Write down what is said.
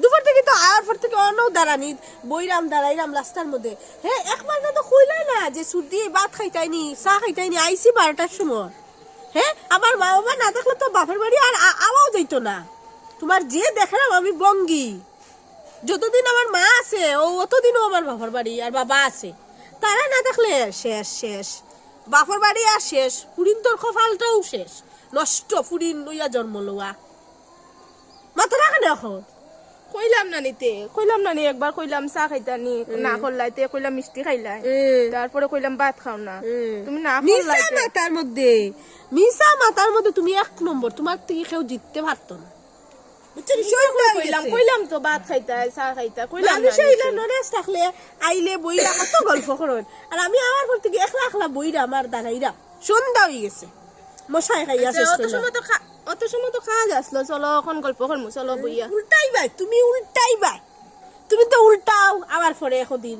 দুপুর থেকে তো পর থেকে দাঁড়ানি। রাস্তার মধ্যে। হ্যাঁ তো না যে আইসি সময়। হ্যাঁ আমার মা বাবা না থাকলে তো বাপের বাড়ি আর আওয়াও দিত না। তোমার যে দেখলাম আমি বঙ্গি। যতদিন আমার মা আছে, ও অতদিনও আমার বাপের বাড়ি আর বাবা আছে। তারা না দেখলে শেষ শেষ। বাপর বাড়ি আর শেষ। ফুরিন তোর কপালটাও শেষ। নষ্ট ফুরিন লইয়া জন্ম লওয়া। মাথা রাখে না এখন? কইলাম না নিতে কইলাম না নি একবার কইলাম চা খাইতানি না করলাইতে কইলাম মিষ্টি খাইলাই। তারপরে কইলাম ভাত খাও না। তুমি না মিসা মাতার মধ্যে মিসা মাতার মধ্যে তুমি এক নম্বর তোমার থেকে কেউ জিততে পারতো না। কইলাম তো ভাত খাইতা চা খাইতা কইলাম না থাকলে আইলে বইরা কত গল্প করেন আর আমি আমার পর থেকে একলা একলা বইরা আমার দাঁড়াইরা সন্ধ্যা হয়ে গেছে। মশাই খাইয়া আচ্ছা, শেষ অত। সময় তো অত সময় তো কাজ আসলো চলো এখন গল্প করমু চলো বইয়া। উল্টাই বাই তুমি উল্টাই বাই তুমি তো উল্টাও আবার পরে এখন দিন